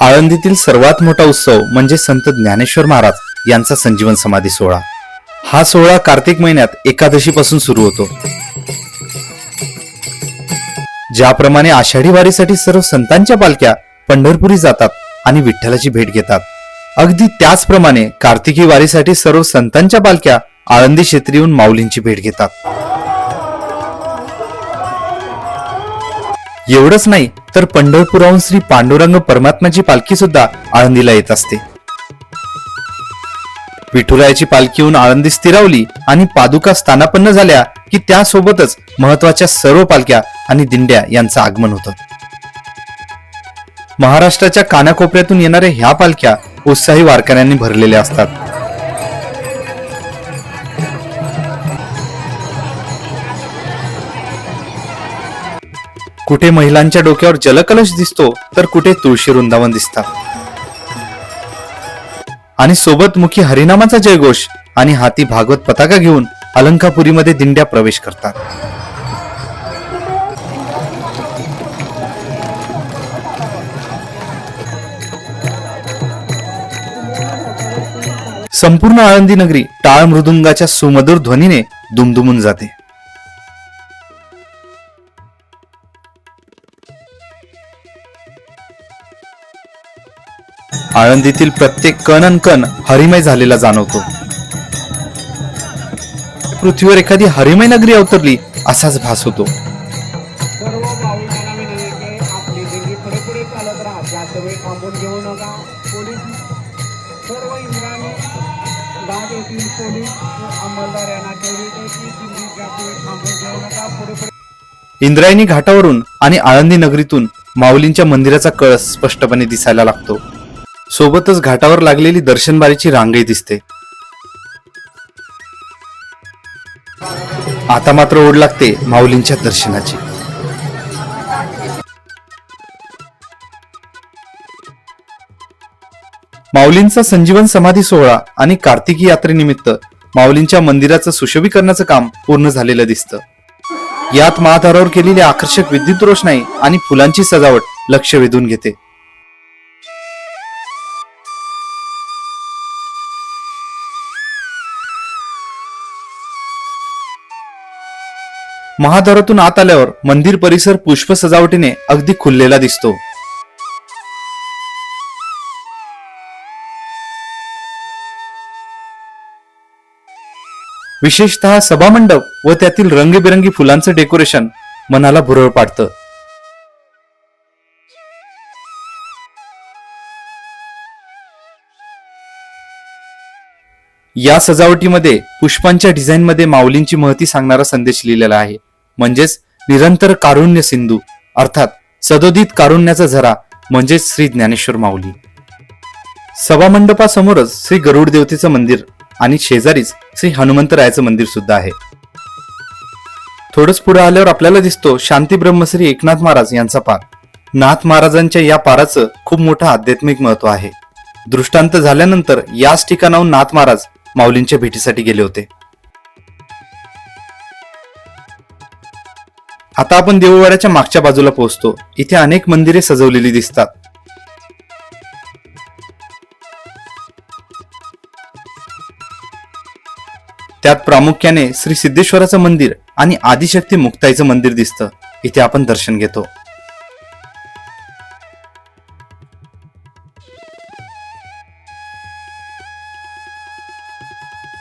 आळंदीतील सर्वात मोठा उत्सव म्हणजे संत ज्ञानेश्वर महाराज यांचा संजीवन समाधी सोहळा. हा सोहळा कार्तिक महिन्यात एकादशीपासून सुरू होतो. ज्याप्रमाणे आषाढी वारीसाठी सर्व संतांच्या पालख्या पंढरपुरी जातात आणि विठ्ठलाची भेट घेतात. अगदी त्याचप्रमाणे कार्तिकी वारीसाठी सर्व संतांच्या पालख्या आळंदी क्षेत्री येऊन माऊलींची भेट घेतात. एवढंच नाही तर पंढरपुराहून श्री पांडुरंग परमात्माची पालखी सुद्धा आळंदीला येत असते. विठुरायाची पालखी येऊन आळंदी स्थिरावली आणि पादुका स्थानापन्न झाल्या की त्यासोबतच महत्त्वाच्या सर्व पालख्या आणि दिंड्या यांचं आगमन होतं. महाराष्ट्राच्या कानाकोपऱ्यातून येणाऱ्या ह्या पालख्या उत्साही वारकऱ्यांनी भरलेल्या असतात. कुठे महिलांच्या डोक्यावर जलकलश दिसतो तर कुठे तुळशी वृंदावन दिसतात आणि सोबत मुखी हरिनामाचा जयघोष आणि हाती भागवत पताका घेऊन अलंकापुरीमध्ये दिंड्या प्रवेश करतात. संपूर्ण आळंदी नगरी टाळ मृदुंगाच्या सुमधुर ध्वनीने दुमदुमून जाते. आळंदीतील प्रत्येक कण कण हरिमय झालेला जाणवतो. पृथ्वीवर एखादी हरिमय नगरी अवतरली असाच भास होतो. इंद्रायणी घाटावरून आणि आळंदी नगरीतून माऊलींच्या मंदिराचा कळस स्पष्टपणे दिसायला लागतो. सोबतच घाटावर लागलेली दर्शनबारीची रांगही दिसते. आता मात्र ओढ लागते माऊलींच्या दर्शनाची. माऊलींचा संजीवन समाधी सोहळा आणि कार्तिकी यात्रेनिमित्त माऊलींच्या मंदिराचं सुशोभीकरणाचं काम पूर्ण झालेलं दिसतं. यात महाधारावर केलेली आकर्षक विद्युत रोषणाई आणि फुलांची सजावट लक्ष वेधून घेते. महाद्वारातून आत आल्यावर मंदिर परिसर पुष्प सजावटीने अगदी खुललेला दिसतो. विशेषतः सभामंडप व त्यातील रंगीबेरंगी फुलांचं डेकोरेशन मनाला भुरळ पाडतं. या सजावटीमध्ये पुष्पांच्या डिझाईनमध्ये माऊलींची महती सांगणारा संदेश लिहिलेला आहे. म्हणजेच निरंतर कारुण्य सिंधू अर्थात सदोदित कारुण्याचा झरा म्हणजेच श्री ज्ञानेश्वर माऊली. सभामंडपासमोरच श्री गरुड देवतेचं मंदिर आणि शेजारीच श्री हनुमंतरायाचं मंदिर सुद्धा आहे. थोडंच पुढे आल्यावर आपल्याला दिसतो शांती ब्रह्मश्री एकनाथ महाराज यांचा पार. नाथ महाराजांच्या या पाराचं खूप मोठं आध्यात्मिक महत्त्व आहे. दृष्टांत झाल्यानंतर याच ठिकाणाहून नाथ महाराज माऊलींच्या भेटीसाठी गेले होते. आता आपण देऊळवाड्याच्या मागच्या बाजूला पोहोचतो. इथे अनेक मंदिरे सजवलेली दिसतात. त्यात प्रामुख्याने श्री सिद्धेश्वराचं मंदिर आणि आदिशक्ती मुक्ताईचं मंदिर दिसतं. इथे आपण दर्शन घेतो.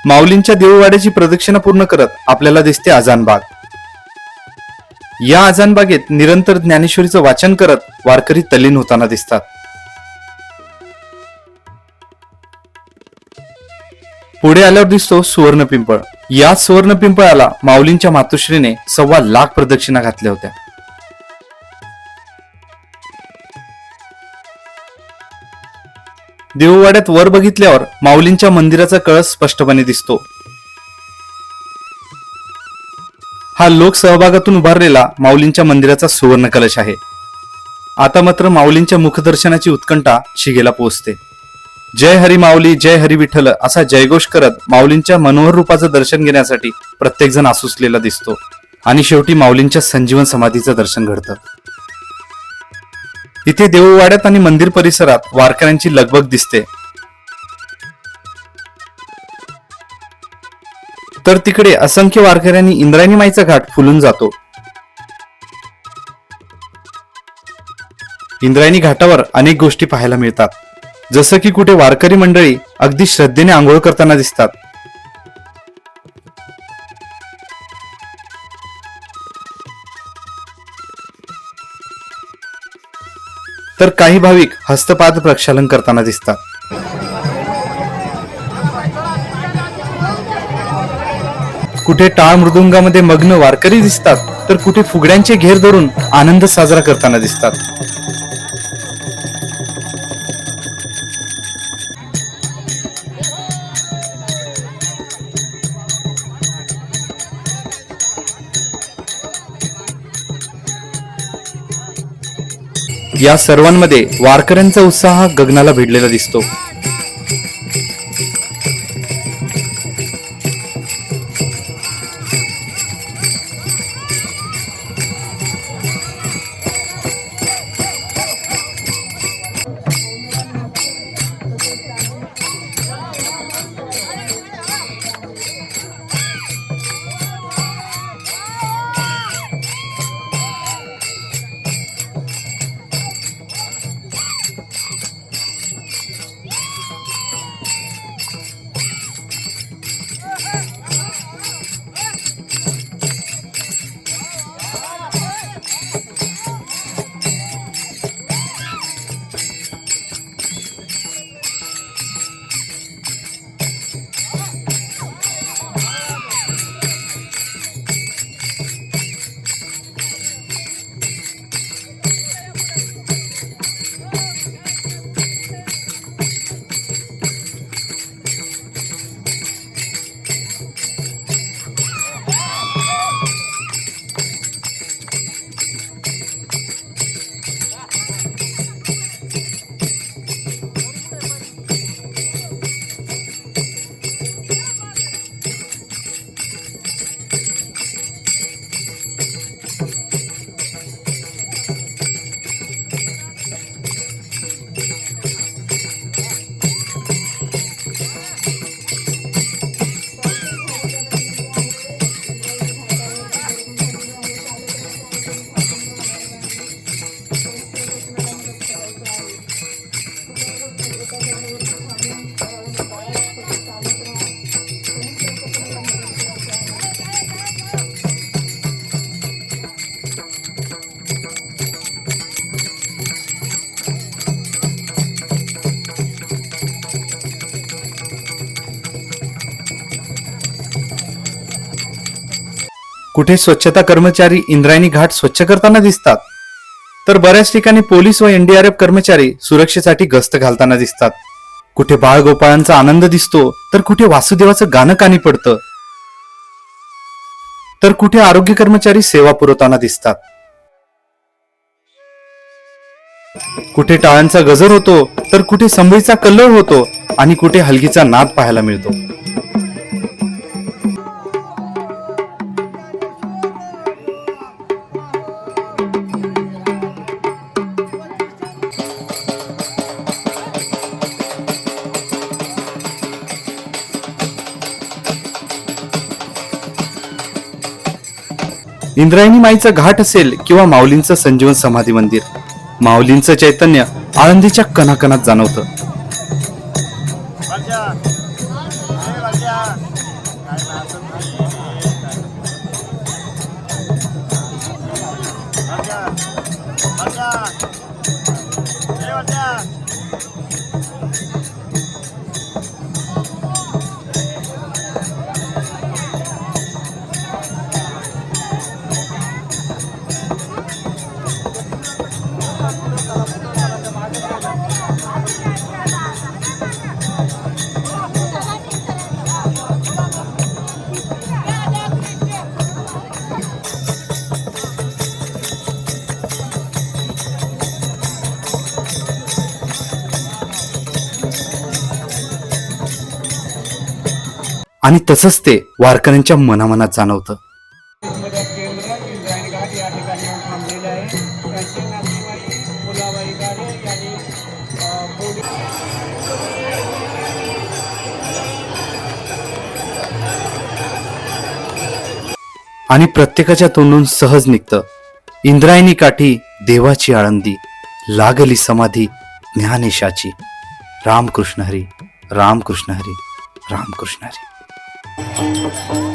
माऊलींच्या देऊळवाड्याची प्रदक्षिणा पूर्ण करत आपल्याला दिसते आझानबाग या आजानबागेत निरंतर ज्ञानेश्वरीचं वाचन करत वारकरी तल्लीन होताना दिसतात. पुढे आल्यावर दिसतो सुवर्ण पिंपळ याच सुवर्ण पिंपळाला माऊलींच्या मातोश्रीने सव्वा लाख प्रदक्षिणा घातल्या होत्या. देऊवाड्यात वर बघितल्यावर माऊलींच्या मंदिराचा कळस स्पष्टपणे दिसतो. हा लोक सहभागातून उभारलेला माऊलींच्या मंदिराचा सुवर्ण कलश आहे. आता मात्र माऊलींच्या मुखदर्शनाची उत्कंठा शिगेला पोहोचते. जय हरी माऊली जय हरी विठ्ठल असा जयघोष करत माऊलींच्या मनोहर रूपाचं दर्शन घेण्यासाठी प्रत्येकजण आसुसलेला दिसतो आणि शेवटी माऊलींच्या संजीवन समाधीचं दर्शन घडतं. इथे देऊळवाड्यात आणि मंदिर परिसरात वारकऱ्यांची लगबग दिसते. तर तिकडे असंख्य वारकऱ्यांनी इंद्रायणी माईचा घाट फुलून जातो. इंद्रायणी घाटावर अनेक गोष्टी पाहायला मिळतात. जसं की कुठे वारकरी मंडळी अगदी श्रद्धेने आंघोळ करताना दिसतात. तर काही भाविक हस्तपाद प्रक्षालन करताना दिसतात. कुठे टाळ मृदुंगामध्ये मग्न वारकरी दिसतात तर कुठे फुगड्यांचे घेर धरून आनंद साजरा करताना दिसतात. या सर्वांमध्ये वारकऱ्यांचा उत्साह गगनाला भिडलेला दिसतो. कुठे स्वच्छता कर्मचारी इंद्रायणी घाट स्वच्छ करताना दिसतात? तर बऱ्याच ठिकाणी पोलीस व एनडीआरएफ कर्मचारी सुरक्षेसाठी गस्त घालताना दिसतात. कुठे बाळगोपाळांचा आनंद दिसतो तर कुठे वासुदेवाचं गाणं कानी पडतं. तर कुठे आरोग्य कर्मचारी सेवा पुरवताना दिसतात. कुठे टाळांचा गजर होतो तर कुठे संभळीचा कल्लोळ होतो आणि कुठे हलगीचा नाद पाहायला मिळतो. इंद्रायणी माईचा घाट असेल किंवा माऊलींचं संजीवन समाधी मंदिर. माऊलींचं चैतन्य आळंदीच्या कणाकणात जाणवतं. आणि तसंच ते वारकऱ्यांच्या मनामनात जाणवतं. आणि प्रत्येकाच्या तोंडून सहज निघतं. इंद्रायणी काठी देवाची आळंदी लागली समाधी ज्ञानेशाची. रामकृष्ण हरी रामकृष्ण हरी रामकृष्ण हरी. Thank you.